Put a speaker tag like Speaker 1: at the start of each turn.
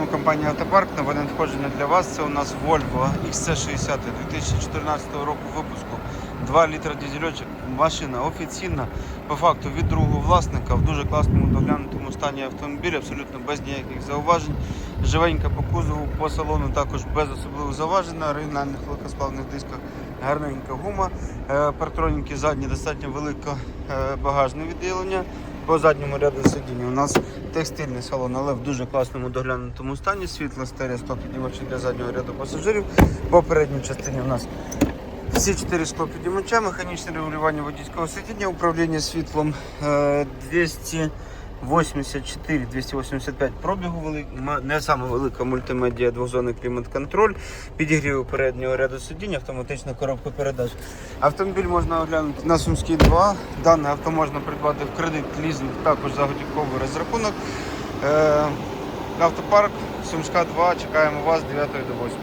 Speaker 1: вами компанія Автопарк. Нове надходження для вас. Це у нас Volvo XC60 2014 року випуску. 2 літра дизельочок. Машина офіційна, по факту від другого власника в дуже класному доглянутому стані автомобіля, абсолютно без ніяких зауважень. Живенька по кузову, по салону також без особливих зауважень. На оригінальних легкосплавних дисках гарненька гума. Е, Партроніки задні достатньо велике е, багажне відділення по задньому ряду сидіння. У нас текстильний салон, але в дуже класному доглянутому стані. Світло стере, стопіднімачі для заднього ряду пасажирів. По передній частині у нас всі чотири склопіднімача, механічне регулювання водійського сидіння, управління світлом е, 200. 84 285 пробігу, велик... не саме велика мультимедія, двозонний клімат-контроль, підігрів переднього ряду сидінь, автоматична коробка передач. Автомобіль можна оглянути на Сумській 2. Дане авто можна придбати в кредит, лізинг, також за готівковий розрахунок. Е... Автопарк Сумська 2. Чекаємо вас 9 до 8.